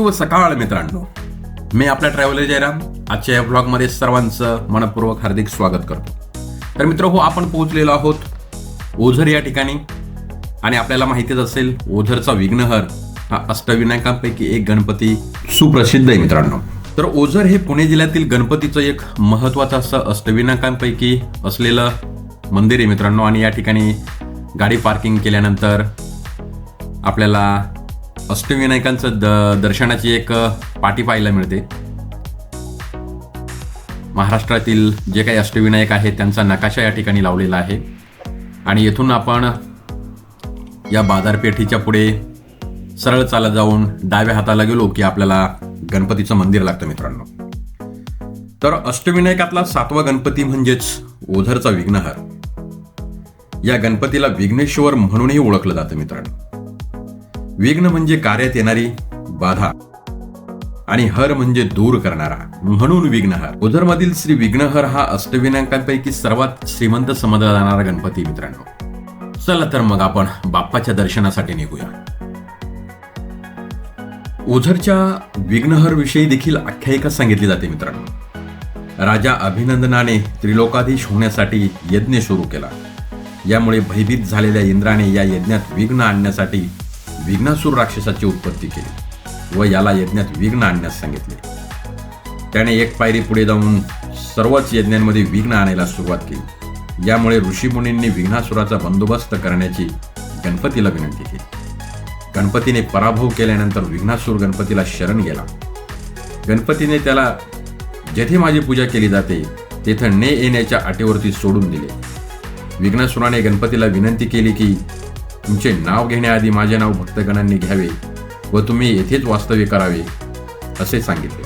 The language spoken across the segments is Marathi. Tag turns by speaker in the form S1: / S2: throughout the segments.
S1: शुभ सकाळ मित्रांनो. मी आपल्या ट्रॅव्हलर जयराम. आजच्या या ब्लॉगमध्ये सर्वांचं मनपूर्वक हार्दिक स्वागत करतो. तर मित्र हो आपण पोहोचलेलो आहोत ओझर या ठिकाणी. आणि आपल्याला माहितीच असेल ओझरचा विघ्नहर हा अष्टविनायकांपैकी एक गणपती सुप्रसिद्ध आहे मित्रांनो. तर ओझर हे पुणे जिल्ह्यातील गणपतीचं एक महत्वाचं असं अष्टविनायकांपैकी असलेलं मंदिर आहे मित्रांनो. आणि या ठिकाणी गाडी पार्किंग केल्यानंतर आपल्याला अष्टविनायकांचं द दर्शनाची एक पाठी पाहायला मिळते. महाराष्ट्रातील जे काही अष्टविनायक आहेत त्यांचा नकाशा या ठिकाणी लावलेला आहे. आणि येथून आपण या बाजारपेठीच्या पुढे सरळ चालत जाऊन डाव्या हाताला गेलो की आपल्याला गणपतीचं मंदिर लागतं मित्रांनो. तर अष्टविनायकातला सातवा गणपती म्हणजेच ओझरचा विघ्नहर. या गणपतीला विघ्नेश्वर म्हणूनही ओळखलं जातं मित्रांनो. विघ्न म्हणजे कार्यात येणारी बाधा आणि हर म्हणजे दूर करणारा. म्हणून विघ्नहर. ओझरमधील श्री विघ्नहर हा अष्टविनायकांपैकी सर्वात श्रीमंत समजला जाणारा गणपती मित्रांनो. चला तर मग आपण बाप्पाच्या दर्शनासाठी निघूया. ओझरच्या विघ्नहर विषयी देखील आख्यायिका सांगितली जाते मित्रांनो. राजा अभिनंदनाने त्रिलोकाधीश होण्यासाठी यज्ञ सुरू केला. यामुळे भयभीत झालेल्या इंद्राने या यज्ञात विघ्न आणण्यासाठी विघ्नासूर राक्षसाची उत्पत्ती केली व याला यज्ञात विघ्न आणण्यास सांगितले. त्याने एक पायरी पुढे जाऊन सर्वच यज्ञांमध्ये विघ्न आणायला सुरुवात केली. यामुळे ऋषीमुनींनी विघ्नासुराचा बंदोबस्त करण्याची गणपतीला विनंती केली. गणपतीने पराभव केल्यानंतर विघ्नासूर गणपतीला शरण गेला. गणपतीने त्याला जेथे माझी पूजा केली जाते तेथे ने येण्याच्या अटीवरती सोडून दिले. विघ्नासुराने गणपतीला विनंती केली की तुमचे नाव घेण्याआधी माझे नाव भक्तगणांनी घ्यावे व तुम्ही येथेच वास्तव्य करावे असे सांगितले.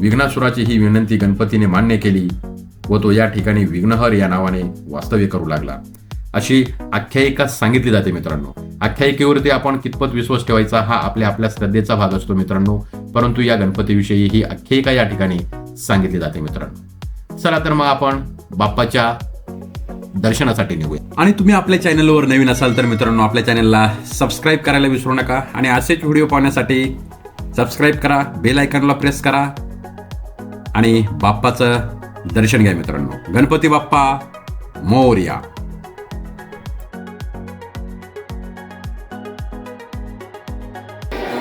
S1: विघ्नासुराची ही विनंती गणपतीने मान्य केली व तो या ठिकाणी विघ्नहर या नावाने वास्तव्य करू लागला. अशी आख्यायिका सांगितली जाते मित्रांनो. आख्यायिकेवरती आपण कितपत विश्वास ठेवायचा हा आपल्या आपल्या श्रद्धेचा भाग असतो मित्रांनो परंतु या गणपतीविषयी ही आख्यायिका या ठिकाणी सांगितली जाते मित्रांनो. चला तर मग आपण बाप्पाच्या दर्शनासाठी निघूया. आणि तुम्ही आपल्या चॅनलवर नवीन असाल तर मित्रांनो आपल्या चॅनलला सबस्क्राईब करायला विसरू नका. आणि असेच व्हिडिओ पाहण्यासाठी सबस्क्राईब करा बेल आयकॉनला प्रेस करा. आणि बाप्पाचं दर्शन घ्या मित्रांनो. गणपती बाप्पा मोर्या.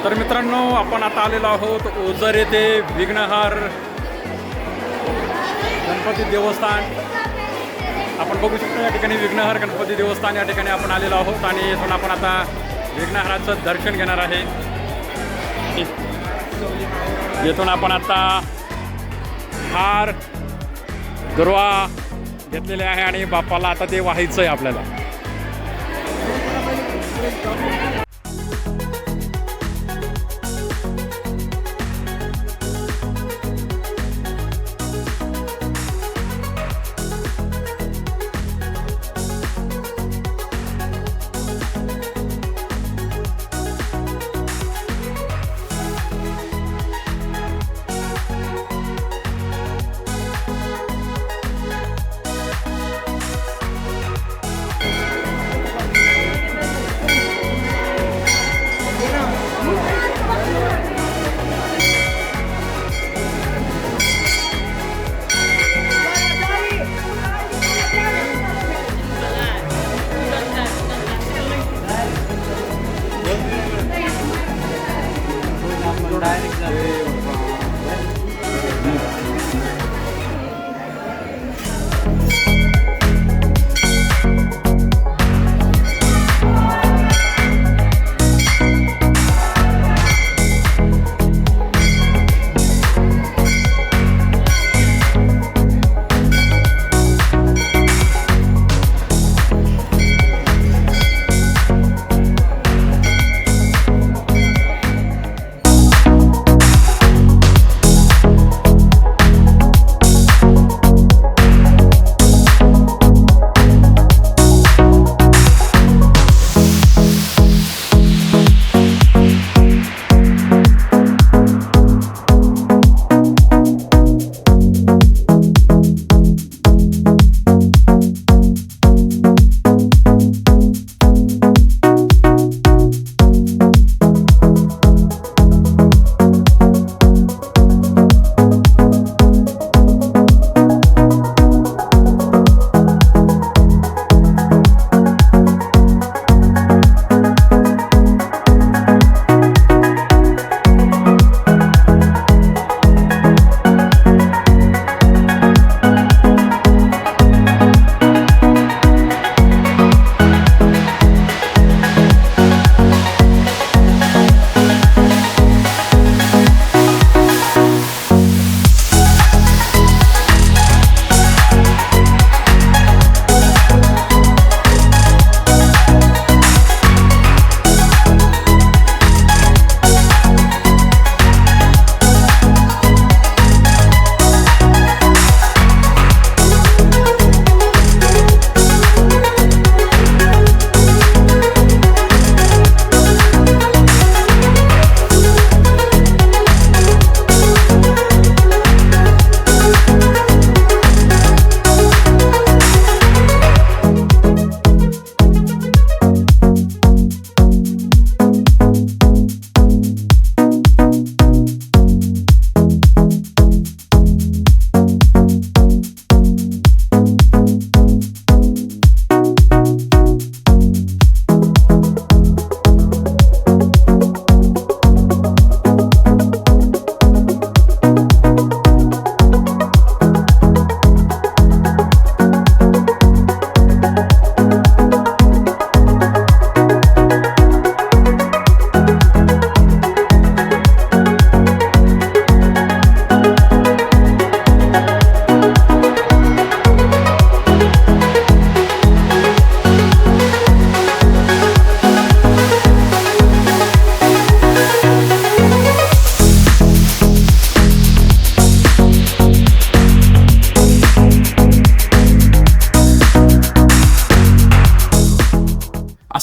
S2: तर मित्रांनो आपण आता आलेलो आहोत ओझर येथे विघ्नहार गणपती देवस्थान. आपण बघू शकतो या ठिकाणी विघ्नहर गणपती देवस्थान या ठिकाणी आपण आलेलो आहोत आणि इथून आपण आता विघ्नहराचं दर्शन घेणार आहे. येथून आपण आता हार दुर्वा घेतलेले आहे आणि बापाला आता ते व्हायचं आहे आपल्याला. Bye.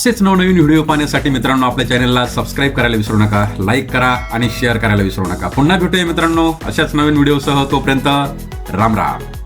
S1: असेच नवनवीन व्हिडिओ पाहण्यासाठी मित्रांनो आपल्या चॅनलला सबस्क्राईब करायला विसरू नका लाईक करा आणि शेअर करायला विसरू नका. पुन्हा भेटूया मित्रांनो अशाच नवीन व्हिडिओसह तोपर्यंत राम राम.